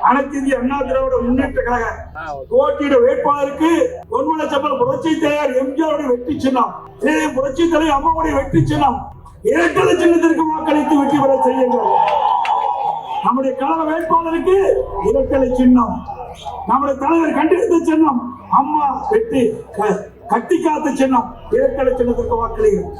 அனைத்து இந்திய அண்ணா திராவிட முன்னேற்ற கழக போட்டியிட வேட்பாளருக்கு பொன்மலச்சம்பல் புரட்சி தலைவர் எம்ஜிஆருடைய வெற்றி சின்னம். புரட்சி தலைவர் அம்மாவுடைய வெற்றி சின்னம். இரட்டை சின்னத்திற்கு வாக்களித்து வெற்றி பெற செய்யுங்கள். நம்முடைய கழக வேட்பாளருக்கு இரட்டலை சின்னம். நம்முடைய தலைவர் கண்டித்த சின்னம். அம்மா வெட்டி க- கட்டி காத்த சின்னம். இரட்டலை சின்னத்திற்கு வாக்களிங்கள்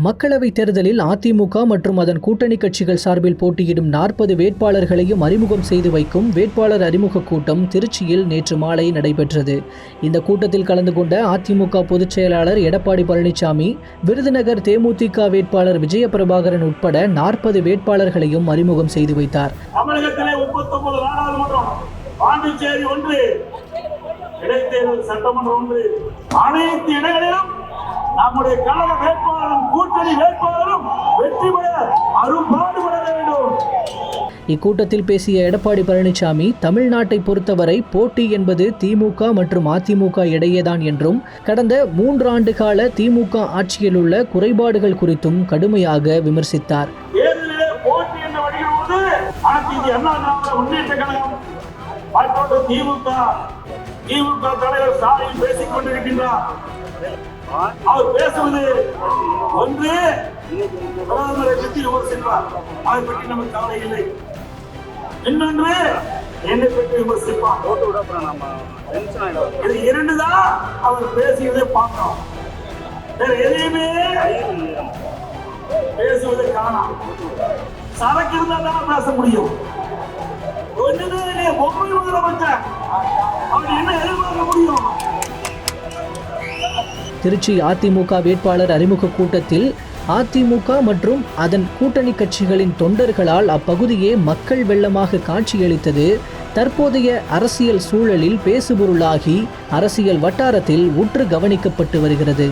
மக்களவைத் தேர்தலில் அதிமுக மற்றும் அதன் கூட்டணி கட்சிகள் சார்பில் போட்டியிடும் நாற்பது வேட்பாளர்களையும் அறிமுகம் செய்து வைக்கும் வேட்பாளர் அறிமுக கூட்டம் திருச்சியில் நேற்று மாலை நடைபெற்றது. இந்த கூட்டத்தில் கலந்து கொண்ட அதிமுக பொதுச் செயலாளர் எடப்பாடி பழனிசாமி விருதுநகர் தேமுதிக வேட்பாளர் விஜயபிரபாகரன் உட்பட நாற்பது வேட்பாளர்களையும் அறிமுகம் செய்து வைத்தார். சட்டமன்றம் ஒன்று. அனைத்து இடங்களிலும் நம்முடைய கழக வேட்பாளரும் கூட்டணி வேட்பாளரும் வெற்றி பெற அரும்பாடுபட வேண்டும் இக்கூட்டத்தில் பேசிய எடப்பாடி பழனிசாமி தமிழ்நாட்டை பொறுத்தவரை போட்டி என்பது திமுக மற்றும் அதிமுக இடையேதான் என்றும் கடந்த மூன்றாண்டு கால திமுக ஆட்சியில் உள்ள குறைபாடுகள் குறித்தும் கடுமையாக விமர்சித்தார். திமுக திமுக தலைவர் ஸ்டாலின் பேசிக் கொண்டிருக்கின்றார். அவர் பேசுவது ஒன்று பிரதமரை பற்றி விமர்சிப்பார். அதை பற்றி நமக்கு கவலை இல்லை. இன்னொன்று என்னை பற்றி விமர்சிப்பார் இது இரண்டு தான் அவர் பேசியதை பார்க்கிறோம் வேற எதையுமே பேசுவதை காணாம். சரக்கு இருந்தா தான் பேச முடியும். ஒண்ணுமே இல்லையே பொம்மை முதலமைச்சர் அவர் என்ன எதிர்பார்க்க முடியும்? திருச்சி அதிமுக வேட்பாளர் அறிமுக கூட்டத்தில் அதிமுக மற்றும் அதன் கூட்டணி கட்சிகளின் தொண்டர்களால் அப்பகுதியே மக்கள் வெள்ளமாக காட்சியளித்தது. தற்போதைய அரசியல் சூழலில் பேசுபொருளாகி அரசியல் வட்டாரத்தில் உற்று கவனிக்கப்பட்டு வருகிறது.